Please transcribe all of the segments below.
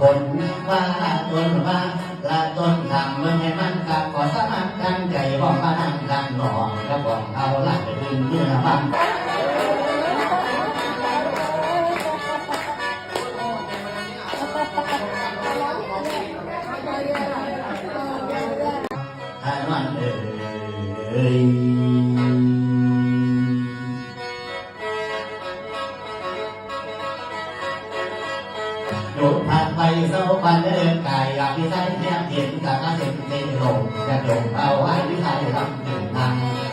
ผลว่าตนว่าละตนทำเมือให้มันกับขอสมัครกันใจบอกมานั่งกันหนองกระบอกเอาละไปดึงเนื้อบังท่านวันเอ่ย จะจงเอาไว้พิสัยทำถึงทาง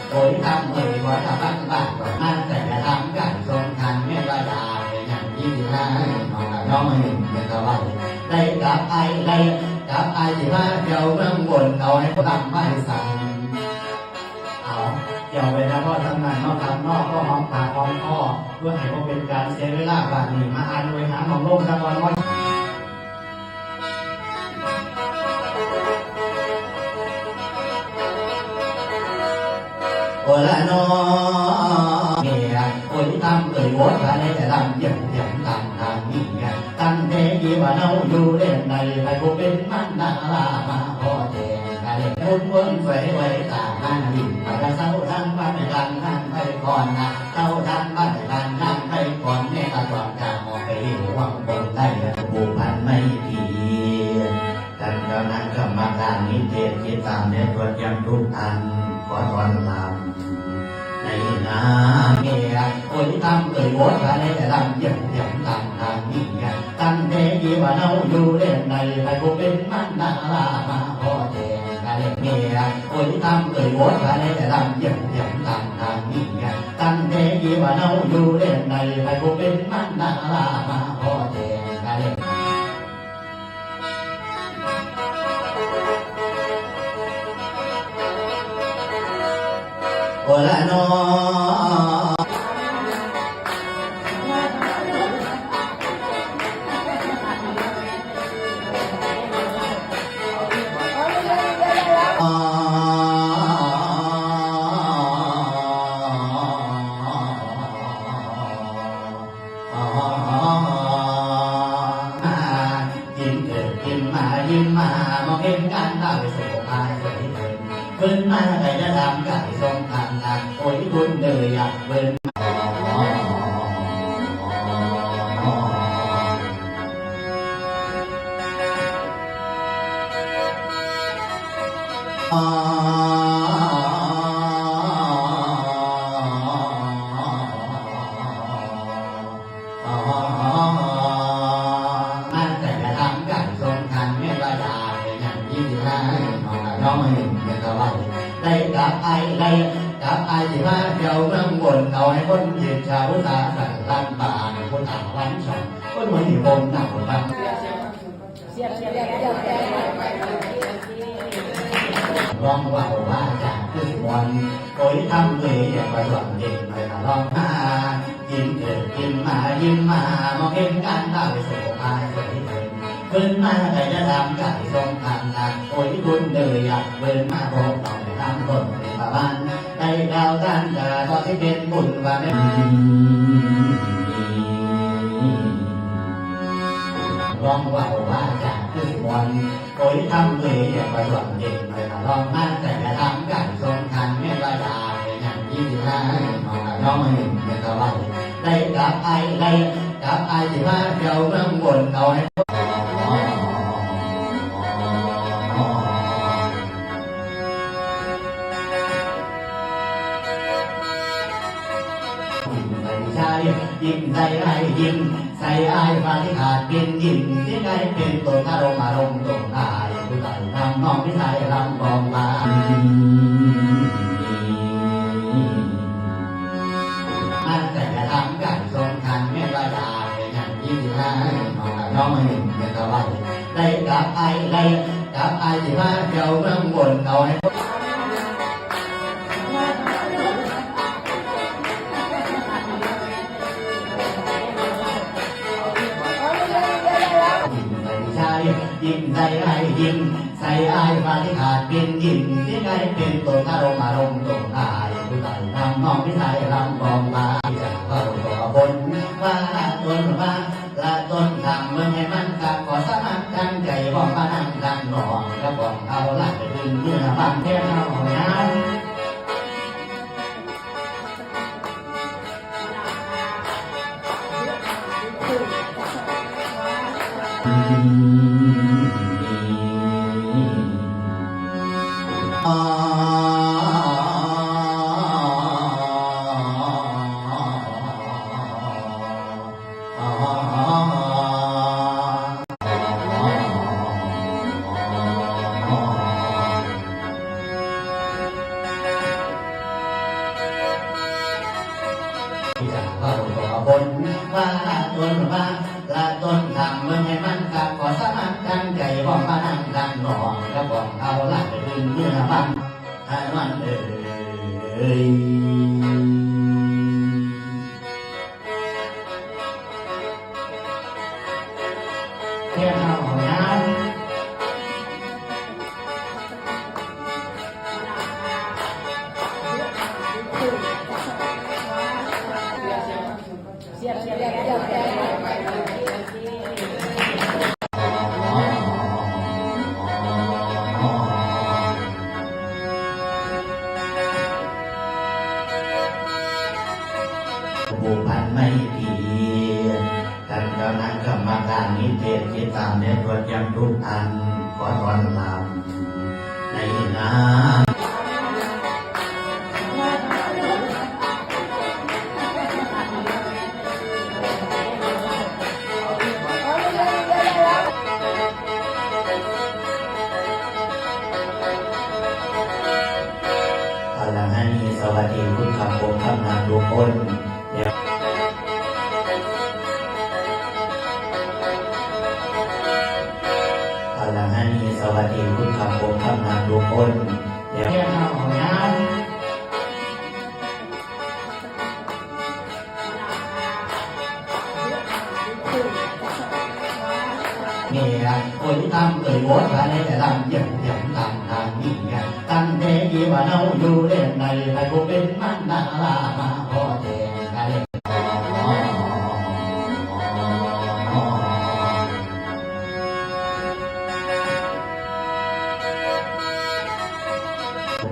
โดยทำเอ่ยขอทำบ้านบ้านก่อนนั่นแต่จะทำกันทรงทันไม่ว่าดาเป็นอย่างยิ่งให้น้องน้องเห็นเป็นตะวันได้กับไอ้ได้กับไอ้ที่ว่าเดี๋ยวเมืองบนเอาให้พวกทำไม่สั่งเอาเกี่ยวไปนะพ่อทำงานนอกทำนอกก็ห้องปากห้องคอเพื่อให้พวกเป็นการเสียเวลาบาดนี้มาอ่านโดยหาของโลกตะวันว่า โอละนอเมียโอ้ยทำเอ่ยวดภายในแต่ลำเยี่ยมเยี่ยมลำทางนี้ตั้งเทกีว่าเนาอยู่เล่นในไปพวกเป็นมันดารามาพอแทนกันเลยวนวนไฟไว้ตาหันดินไปกระเซ้าทั้งบ้านกันนั่งไปก่อนนะเซ้าทั้งบ้านกันนั่งไปก่อนแม่ตาจอมจามองไปหวังบนได้ผูพันไม่ดีกันกำลังกรรมการนิเทศคิดตามเนื้อตรวจยังทุกท่านขอถอนลำ โอ้ยทำเอ่ยโวดภายในแต่ลำเยี่ยมเยี่ยมลำทางนี้ตั้งเทกีว่าเนาอยู่เล่นในไปพวกเป็นมันดารามาพ นักโอ้ยคุณเลยอยากเพิ่งทันไม่ว่าดาเป็นอย่างยิ่งให้น้องเห็นเป็นตะวันได้กับไอ้ได้ กับไอ้ที่ว่าเจ้าเมืองบนเอาให้คนเห็นชาวตาสั่งลันบาในคนต่างวันสองคนมันหิวงหนักคนบ้างร้องว่าว่าจากคือวันโอยทำเลยอย่าไปหวังเด็กไปตลอดมายิ้มเกิดยิ้มมายิ้มมามองเห็นกันได้สุขภาพสวยเกินเพิ่นมาใครจะทำกันทรงทางนักโอยคุณเลยอยากเพิ่นมาพบเราไปทำต้น จะตอนที่เป็นบุญว่าไม่ร้องว่าว่าจากคือวันโอยทำเลยอย่าไปหวังเด็กไปลอดมาแต่จะทำกันทรงทันไม่ว่าดาเป็นอย่างยิ่งให้น้องเห็นเป็นตะวันได้กับไอ้ได้กับไอ้ที่ว่าเจ้าเมืองบนเอาให้ ยิ้มใส่ไอ้ยิ้มใส่ไอ้ฟ้าที่ขาดเป็นยิ้มที่ไอ้เป็นตัวอารมณ์อารมณ์ตรงอายผู้ใดทำน้องที่ใส่รำกองลามันแต่จะทำกันทรงทันไม่ว่าดาเป็นอย่างยิ่งให้น้องเห็นเป็นตะวันได้กับไอ้ได้กับไอ้ที่ว่าเจ้าเมืองบนเอาให้ ใจไรยิ้มใส่อายมาที่ขาดเป็นกินที่ไงเป็นตัวอารมณ์อารมณ์ตรงตายผู้ใดทำมองพิสัยลำมองมาจากก็รู้ตัวบนว่าละตนว่าละต้นทำเมื่อให้มันกับขอสมัครกันใจบ้อกมานั่งกันหนองกระบองเอาละเป็นเมื่อบางเท่า Bye. ละต้นทำเมื่อให้มันกับขอสมัครกันใจบอกมานั่งกันหนองกระบอกเอาละไปดึงเมื่อมันให้มันเอ่ย วัสดีคุณขับผมทำงานทุกคนเดียวพลังให้สวัสดีคุณขับผมทำงานทุกคนเดี๋ยวแค่เข้าห้องน้ำเมียคนทำเอ่ยโวดภายในแต่ลำยังยังลำทางนี้ตั้ง แต่ที่ว่าเราอยู่เล่นในไปคงเป็นมันดารามาพอแทนกัน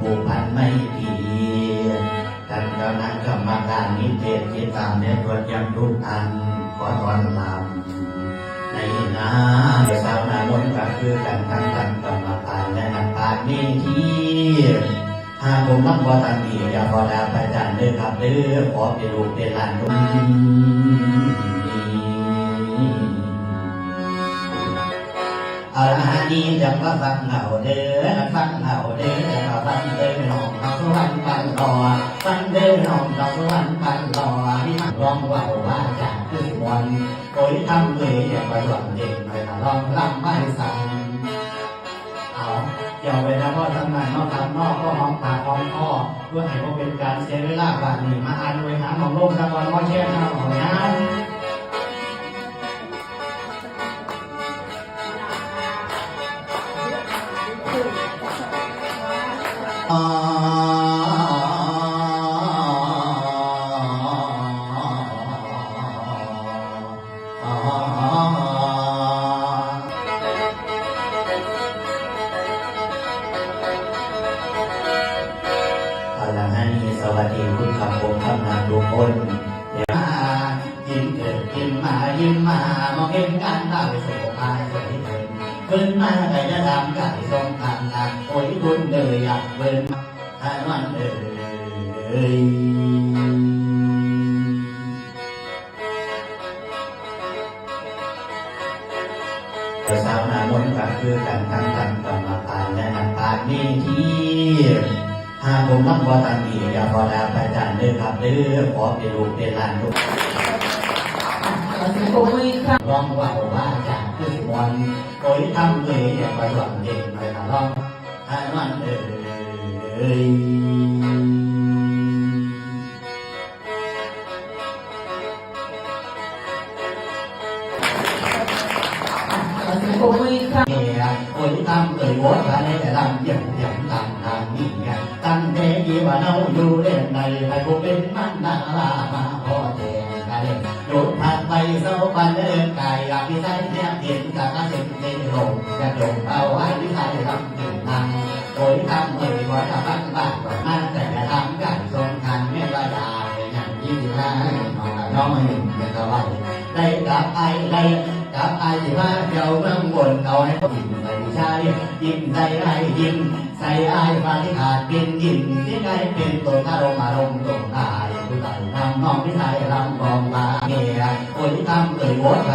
ผูกพันไม่ดีกันกำลังกรรมการนิเทศที่ตามเนตรวจยังทุกอันขอตอนลำในนาสาวนามนก็คือกันทั้งกัน หากผมนักบอตันดีอย่าบอดาประจันเด้อครับเด้อขอเป็นลูกเป็นหลานทุกเอาละฮะนี่จะมาฟังเหงาเด้อฟังเหงาเด้อจะมาฟังเด้อน้องน้องสวรรค์ปันรอฟังเด้อน้องน้องสวรรค์ปันรอที่มันร้องว่าว่าจากคือมวลโอ้ยทำเลยอย่าไปหวังเด็กไปนะลองลำไม่สั่ง เกี่ยวไปนะพ่อทำงานนอกทำนอกก็หอมปากหอมคอเพื่อให้พ่อเป็นการเสียเวลาบาดนี้มาอ่านไว้หาของโลกตะวันว่าแช่ข้าวของน้ำ พลังให้สวัสดีคุณขับผมทำงานทุกคนเดี๋ยวมายิ้มเกิดยิ้มมายิ้มมามองเห็นงานตาไปส่งพาสวยเกินขึ้นมาไปจะทำกันทรงทางงานโอ้ยคุณเลยอยากเบิ่นให้มันเอ่ยสาวนามนก็คือกันทั้งกันกรรมการและนักปาชญ์นี่ที่ หากผมนักบอตังดีอย่าบอดาประจานเด้อครับเด้อขอเป็นลูกเป็นหลานทุกร้องว่าว่าจากคือมวนโอยทำเลยอย่าไปหวังเด็กไปนะร้องให้มันเอ่ยำยังยังลำทางนี้ไงตั้งแต่ที่ว่าเราอยู่เล่นในไปคงเป็นมันดารามาพอแทนกันโยนผ่านไปเศร้าปันเดินกายอยากที่ใจแนบเห็นกับอาเซนเตนลงจะจงเอาไว้ที่ใจลำถึงนังโดยทำเอ่ยโวจะฟังบ้านก่อนมาแต่จะทำกันทรงกันเมื่อว่าจะอย่างยิ่งให้มาน้องหนึ่งจะไว้ได้กับไอ้ได้กับไอ้ที่ว่าเจ้าเมืองบนเอาให้ยิ้มใส่ ชายยิ้มใส่ไรยิ้มใส่ไอ้ฟ้าที่ขาดเป็นยิ้มที่ไอ้เป็นตัวอารมณ์อารมณ์ตรงตายผู้ใดทำน้องพี่ชายรำกองลาเมียคนทำเอ่ยโบสถ์